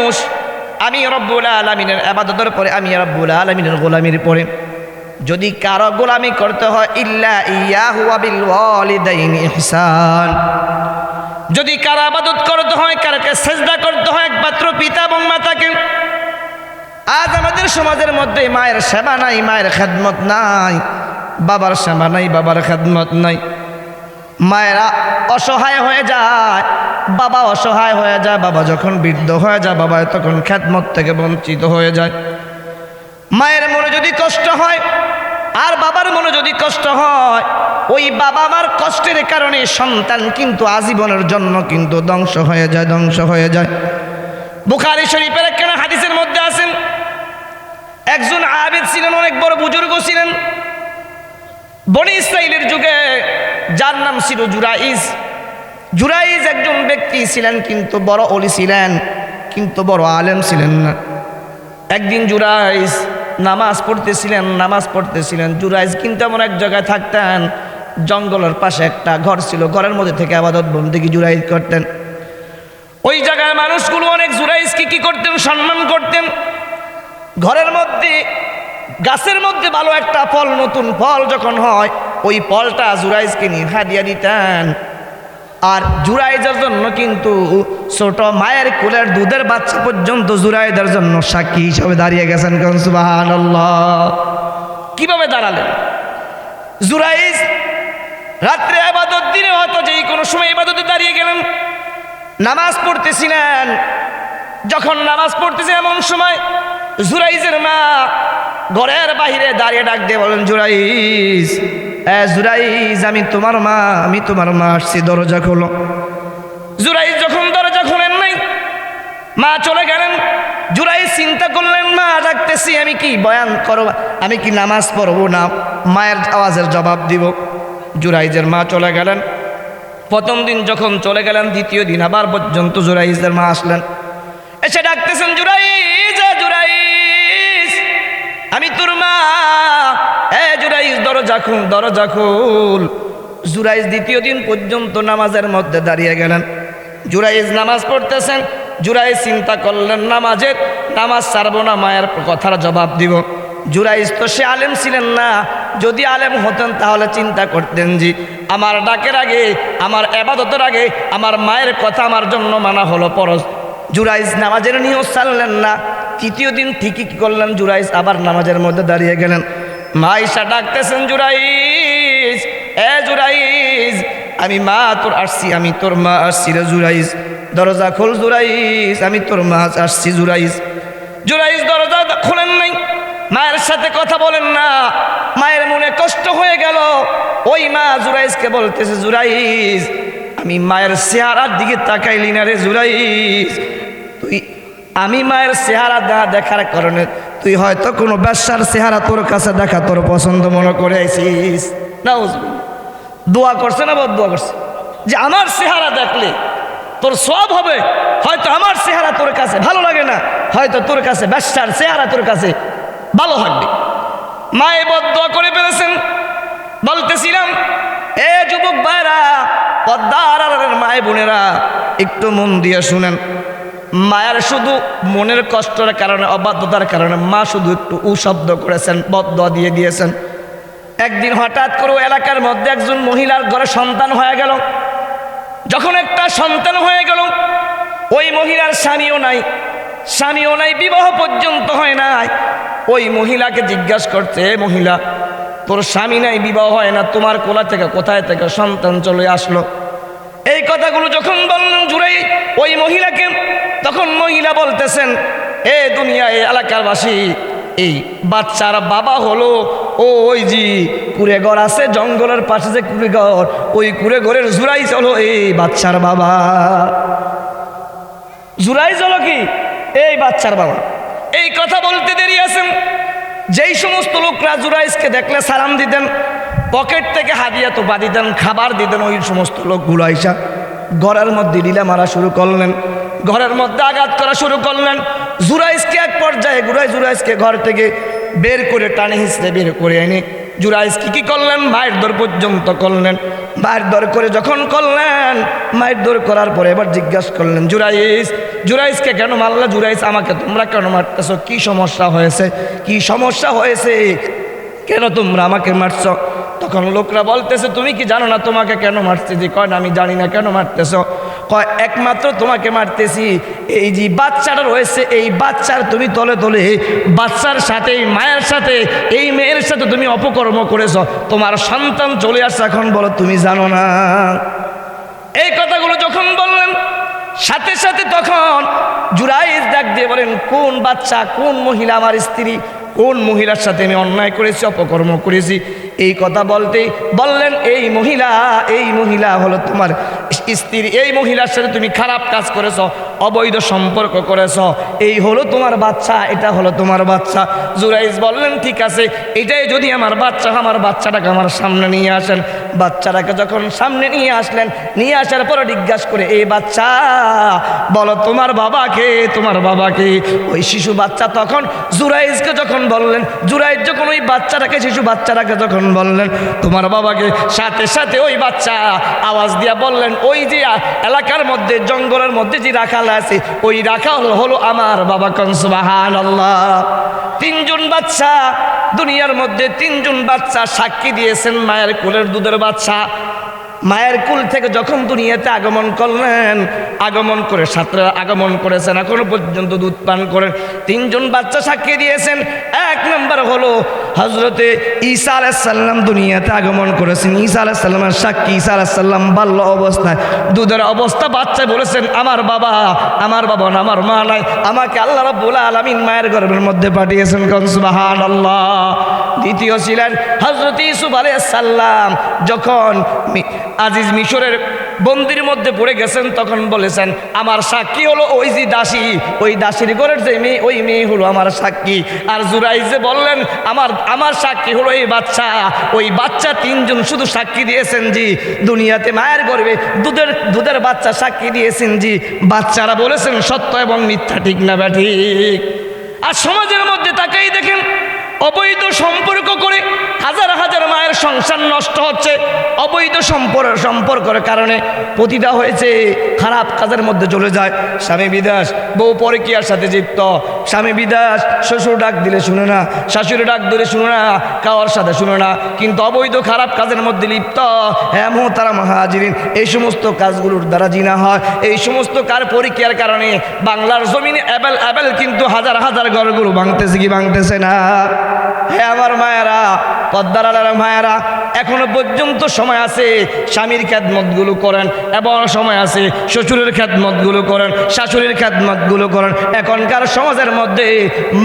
মানুষ, আমি রব্বুল আলমিনের আবাদতের পরে, আমি রব্বুল আলমিনের গোলামির পরে। যদি কারও গোলামি করতে হয়, ইল্লা ইহসান। যদি কারও আবাদত করতে হয়, কারোকে সেজদা করতে হয়, একমাত্র পিতা এবং মাতাকে। আজ আমাদের সমাজের মধ্যে মায়ের সেবা নাই, মায়ের খেদমত নাই, বাবার সেবা নাই, বাবার খেদমত নাই। মায়েরা অসহায় হয়ে যায়, বাবা অসহায় হয়ে যায়, বাবা যখন বৃদ্ধ হয়ে যায়, বাবা তখন খ্যাতমত থেকে বঞ্চিত হয়ে যায়। মায়ের মনে যদি কষ্ট হয়, আর বাবার মনে যদি কষ্ট হয়, ওই বাবা মার কষ্টের কারণে সন্তান কিন্তু আজীবনের জন্য কিন্তু ধ্বংস হয়ে যায়, ধ্বংস হয়ে যায়। বুখারি শরীফের একখানা হাদিসের মধ্যে আছেন, একজন আবেদ ছিলেন, অনেক বড় বুজুর্গ ছিলেন। বনি ইসরাইলের যুগে যার নাম ছিল জুরাইজ। জুরাইজ একজন ব্যক্তি ছিলেন, কিন্তু বড় অলি ছিলেন, কিন্তু বড় আলেম ছিলেন না। একদিন জুরাইজ নামাজ পড়তেছিলেন নামাজ পড়তেছিলেন। জুরাইজ কিন্তু এমন এক জায়গায় থাকতেন, জঙ্গলের পাশে একটা ঘর ছিল, ঘরের মধ্যে থেকে আবাদত বন্দিকে জুরাইজ করতেন। ওই জায়গায় মানুষগুলো অনেক জুরাইজকে কি করতেন? সম্মান করতেন। ঘরের মধ্যে, গাছের মধ্যে ভালো একটা ফল, নতুন ফল যখন হয় ওই পলটা জুরাইজকে নিয়ে হাদিয়া দিতেন। আর জুরাইজের জন্য কিন্তু ছোট মায়ের কোলের দুধের বাচ্চা পর্যন্ত জুরাইদের জন্য সাক্ষী হিসাবে দাঁড়িয়ে গেছেন সুবাহান কীভাবে দাঁড়ালেন? জুরাইজ রাত্রে আবাদত দিনে হয়তো যেই কোনো সময় ইবাদতে দাঁড়িয়ে গেলেন, নামাজ পড়তেছিলেন। যখন নামাজ পড়তেছে এমন সময় জুরাইজের মা ঘরের বাহিরে দাঁড়িয়ে ডাক দিয়ে বলেন, জুরাইজ জুরাইজ, আমি তোমার মা, আমি তোমার মা আসছি, দরজা খোলো। জুরাইজ যখন দরজা খোলেন নাই, মা চলে গেলেন। জুরাইজ চিন্তা করলেন, মা ডাকতেছি, আমি কি বয়ান করব, আমি কি নামাজ পড়ব না? মায়ের আওয়াজের জবাব দিব। জুরাইজের মা চলে গেলেন। প্রথম দিন যখন চলে গেলেন, দ্বিতীয় দিন আবার পর্যন্ত জুরাইজের মা আসলেন। এসে ডাকতেছেন, জুরাইজ জুরাইজ, আমি তোর মা এ জুরাইজ দরজা খুল দরজা খুল। জুরাইজ দ্বিতীয় দিন পর্যন্ত নামাজের মধ্যে দাঁড়িয়ে গেলেন। জুরাইজ নামাজ পড়তেছেন জুরাইজ চিন্তা করলেন, নামাজের, নামাজ ছাড়বো না, মায়ের কথার জবাব দিব। জুরাইজ তো সে আলেম ছিলেন না। যদি আলেম হতেন তাহলে চিন্তা করতেন জি। আমার ডাকের আগে, আমার এবাদতের আগে, আমার মায়ের কথা আমার জন্য মানা হলো পরশ জুরাইজ নামাজের নিয়েও চাললেন না। তৃতীয় দিন ঠিকই করলেন জুরাইজ আবার নামাজের মধ্যে দাঁড়িয়ে গেলেন। মাইশা ডাকতেছেন জুরাইজ এ জুরাইজ আমি মা তোর আসছি, আমি তোর মা আসছি রে জুরাইজ দরজা খোল জুরাইজ আমি তোর মা আসছি জুরাইজ জুরাইজ দরজা খোলেন নাই, মায়ের সাথে কথা বলেন না। মায়ের মনে কষ্ট হয়ে গেল। ওই মা জুরাইজকে বলতেছে জুরাইজ আমি মায়ের চেহারার দিকে তাকাইলি না রে জুরাইজ তুই, আমি মায়ের চেহারা দেখার কারণে তুই হয়তো কোনো ব্যবসার চেহারা তোর কাছে দেখা তোর পছন্দ মনে করে আইসিস না দোয়া করছে না বদ দোয়া করছে? যে আমার চেহারা দেখলে তোর সব হবে। হয়তো আমার চেহারা তোর কাছে ভালো লাগে না। হয়তো তোর কাছে ব্যবসার চেহারা তোর কাছে ভালো থাকবে। মায়ে বদ দোয়া করে ফেলেছেন। বলতেছিলাম, এ যুবক ভাইরা আড়ালের মায়ে বোনেরা, একটু মন দিয়ে শুনেন। মায়ের শুধু মনের কষ্টের কারণে, অবাধ্যতার কারণে মা শুধু একটু উশব্দ করেছেন বদ্ধ দিয়ে দিয়েছেন একদিন হঠাৎ করে এলাকার মধ্যে একজন মহিলার ঘরে সন্তান হয়ে গেল। যখন একটা সন্তান হয়ে গেল, ওই মহিলার স্বামীও নাই স্বামীও নাই, বিবাহ পর্যন্ত হয় নাই। ওই মহিলাকে জিজ্ঞাসা করছে, "এ মহিলা, তোর স্বামী নাই, বিবাহ হয় না, তোমার কোলা থেকে, কোথায় থেকে সন্তান চলে আসলো? এই কথাগুলো যখন বললেন জুড়েই ওই মহিলাকে, তখন মহিলা বলতেছেন, এ দুনিয়া এ এলাকার বাসী এই বাচ্চার বাবা হলো ও ওই জি কুড়ে ঘর আছে, জঙ্গলের পাশে যে কুড়ে ঘর ওই কুড়ে ঘরের জুরাই চলো এই বাচ্চার বাবা। জুরাই চলো কি? এই বাচ্চার বাবা। এই কথা বলতে দেরি আছেন। যেই সমস্ত লোকরা জুরাইজকে দেখলে সালাম দিতেন পকেট থেকে হাদিয়া তো দিতেন খাবার দিতেন ওই সমস্ত লোকগুলো আইসা ঘরের মধ্যে লীলা মারা শুরু করলেন। ঘরের মধ্যে আঘাত করা শুরু করলেন। জুরাইজকে এক পর্যায়ে গুরাই জুরাইজকে ঘর থেকে বের করে টানে হিসড়ে বের করে এনে জুরাইজ কি কি করলেন? মায়ের দর পর্যন্ত করলেন। মায়ের দর করে যখন করলেন, মায়ের দর করার পরে এবার জিজ্ঞাসা করলেন জুরাইস জুরাইসকে কেন মারলা? জুরাইস আমাকে তোমরা কেন মারতেছো? কি সমস্যা হয়েছে? কি সমস্যা হয়েছে? কেন তোমরা আমাকে মারছ? তখন লোকরা বলতেছে, তুমি কি জানো না তোমাকে কেন মারছে? যে কয়, না, আমি জানি না কেন মারতেছ। কয়, একমাত্র তোমাকে মারতেছি, এই যে বাচ্চাটা রয়েছে, এই বাচ্চার তুমি তলে তলে, বাচ্চার সাথে, এই মায়ের সাথে, এই মেয়ের সাথে তুমি অপকর্ম করেছ। তোমার সন্তান চলে আসছে এখন বলো, তুমি জানো না? এই কথাগুলো যখন বললেন, সাথে সাথে তখন জুরাইজ ডাক দিয়ে বলেন, কোন বাচ্চা, কোন মহিলা আমার স্ত্রী কোন মহিলার সাথে আমি অন্যায় করেছি, অপকর্ম করেছি? এই কথা বলতেই বললেন, এই মহিলা এই মহিলা হলো তোমার স্ত্রী। এই মহিলার সাথে তুমি খারাপ কাজ করেছ অবৈধ সম্পর্ক করেছ। এই হলো তোমার বাচ্চা, এটা হলো তোমার বাচ্চা। জুরাইজ বললেন, ঠিক আছে, এটাই যদি আমার বাচ্চা, আমার বাচ্চাটাকে আমার সামনে নিয়ে আসেন। বাচ্চাটাকে যখন সামনে নিয়ে আসলেন, নিয়ে আসার পরে জিজ্ঞাসা করে এই বাচ্চা, বলো তোমার বাবাকে তোমার বাবাকে ওই শিশু বাচ্চা তখন জুরাইজকে যখন বললেন, জুরাইজ যখন ওই বাচ্চাটাকে, শিশু বাচ্চাটাকে যখন বললেন, তোমার বাবাকে সাথে সাথে ওই বাচ্চা, আওয়াজ দিয়া বললেন, ওই যে এলাকার মধ্যে, জঙ্গলের মধ্যে যে রাখাল আছে, ওই রাখা হলো আমার বাবা কনসবাহান আল্লাহ তিনজন বাচ্চা, দুনিয়ার মধ্যে তিনজন বাচ্চা সাক্ষী দিয়েছেন মায়ের কোলের দুধের বাচ্চা। মায়ের কুল থেকে যখন দুনিয়াতে আগমন করলেন, আগমন করে সাঁতরা আগমন করেছেন, এখনও পর্যন্ত দুধ পান করেন। তিনজন বাচ্চা সাক্ষী দিয়েছেন। এক নম্বর হলো হজরতে ঈসা আলাইসাল্লাম দুনিয়াতে আগমন করেছেন। ঈসা আলাইসাল্লামের সাক্ষী, ঈসা আলাইসাল্লাম বাল্য অবস্থায়। দুধের অবস্থা বাচ্চা বলেছেন, আমার বাবা আমার বাবা না, আমার মা নাই। আমাকে আল্লাহ রাব্বুল আলামিন মায়ের গর্ভের মধ্যে পাঠিয়েছেন কনসবাহান আল্লাহ দ্বিতীয় ছিলেন হজরত ইসুফ আলাইসাল্লাম যখন আজিজ মিশরের বন্দির মধ্যে পড়ে গেছেন, তখন বলেছেন, আমার সাক্ষী হলো ওই যে দাসী, ওই দাসীর ঘরের যে মেয়ে, ওই মেয়ে হলো আমার সাক্ষী। আর জুরাইজ যে বললেন, আমার আমার সাক্ষী হলো এই বাচ্চা, ওই বাচ্চা তিনজন শুধু সাক্ষী দিয়েছেন জি, দুনিয়াতে মায়ের গর্বে দুধের দুধের বাচ্চা সাক্ষী দিয়েছেন জি, বাচ্চারা বলেছেন সত্য এবং মিথ্যা ঠিক না ব্যাঠিক আর সমাজের মধ্যে তাকেই দেখেন অবৈধ সম্পর্ক করে হাজার হাজার মায়ের সংসার নষ্ট হচ্ছে। অবৈধ সম্পর্ক সম্পর্কের কারণে পতিতা হয়েছে, খারাপ কাজের মধ্যে চলে যায়। স্বামী বিদাস, বউ পরকিয়ার সাথে যুক্ত। স্বামী বিদাস, শ্বশুর ডাক দিলে শুনে না, শাশুড়ি ডাক দিলে শুনে না, কাওয়ার সাথে শুনে না। কিন্তু অবৈধ খারাপ কাজের মধ্যে লিপ্ত এমন তারা মহাজিরিন, এই সমস্ত কাজগুলোর দ্বারা জিনা হয়। এই সমস্ত কার পরীক্ষার কারণে বাংলার জমিনে অ্যাবেল অ্যাবেল কিন্তু হাজার হাজার ঘরগুলো ভাঙতেছে কি ভাঙতেছে না? হ্যাঁ আমার মায়েরা, পদ্মার মায়েরা, এখনও পর্যন্ত সময় আছে স্বামীর খ্যাতমতগুলো করেন এবং সময় আছে শ্বশুরের খ্যাতমতগুলো করেন, শাশুড়ির খ্যাতমতগুলো করেন। এখনকার সমাজের মধ্যে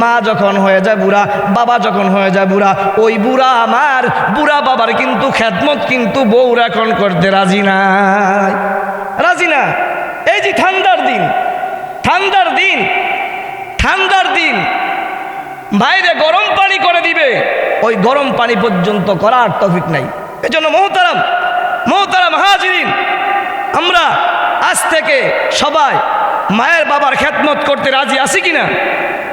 মা যখন হয়ে যায় বুড়া, বাবা যখন হয়ে যায় বুড়া, ওই বুড়া আমার, বুড়া বাবার কিন্তু খ্যাতমত কিন্তু বউরা এখন করতে রাজি না রাজি না। এই যে ঠান্ডার দিন ঠান্ডার দিন ঠান্ডার দিন বাইরে গরম পানি করে দিবে। ওই গরম পানি পর্যন্ত করার তফিক নাই। এজন্য মহতারাম মহতারাম হাজিরিন, আমরা আজ থেকে সবাই মায়ের বাবার খ্যাতমত করতে রাজি আছি কিনা?